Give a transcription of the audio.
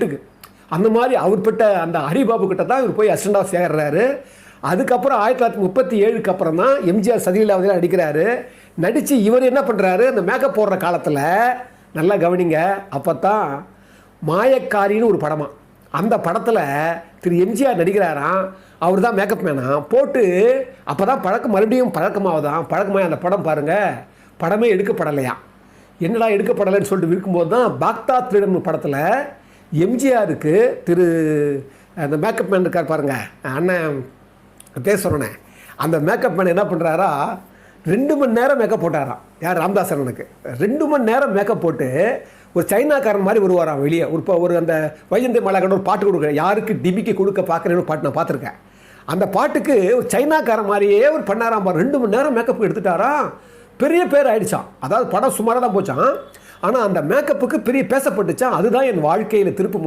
செட்டுக்கு அந்த மாதிரி அவர் பட்ட அந்த ஹரிபாபு கிட்ட தான் இவர் போய் அசிஸ்டண்டாக சேர்றாரு. அதுக்கப்புறம் ஆயிரத்தி தொள்ளாயிரத்தி முப்பத்தி ஏழுக்கு அப்புறம் தான் எம்ஜிஆர் சதியிலாவதில் நடிக்கிறாரு நடித்து இவர் என்ன பண்ணுறாரு அந்த மேக்கப் போடுற காலத்தில் நல்லா கவனிங்க அப்போ தான் மாயக்காரின்னு ஒரு படமா. அந்த படத்தில் திரு எம்ஜிஆர் நடிக்கிறாராம் அவர் தான் மேக்கப் மேனா போட்டு அப்போ தான் பழக்கம் மறுபடியும் பழக்கமாகதான் பழக்கமாக அந்த படம் பாருங்கள் படமே எடுக்கப்படலையா என்னடா எடுக்கப்படலைன்னு சொல்லிட்டு இருக்கும்போது தான் பாக்தா திருடன் படத்தில் எம்ஜிஆருக்கு திரு அந்த மேக்கப் மேன் இருக்கார் பாருங்கள் அண்ணன் பேர் அந்த மேக்கப் மேன் என்ன பண்ணுறாரா ரெண்டு மணி நேரம் மேக்கப் போட்டாராம். யார்? ராம்தாஸ் அண்ணனுக்கு. ரெண்டு மணி நேரம் மேக்கப் போட்டு ஒரு சைனாக்காரன் மாதிரி வருவாராம் வெளியே. ஒரு இப்போ ஒரு அந்த வைஜந்தி மலாக்கட ஒரு பாட்டு கொடுக்குற யாருக்கு டிபிக்கு கொடுக்க பார்க்குறேன்னு பாட்டு நான் பார்த்துருக்கேன். அந்த பாட்டுக்கு ஒரு சைனாக்காரன் மாதிரியே ஒரு பண்ணாராம் பாரு. ரெண்டு மணி நேரம் மேக்கப் எடுத்துட்டாராம். பெரிய பேர் ஆயிடுச்சான் அதாவது படம் சுமாராக தான் போச்சான் ஆனால் அந்த மேக்கப்புக்கு பெரிய பேசப்பட்டுச்சான் அதுதான் என் வாழ்க்கையில் திருப்பு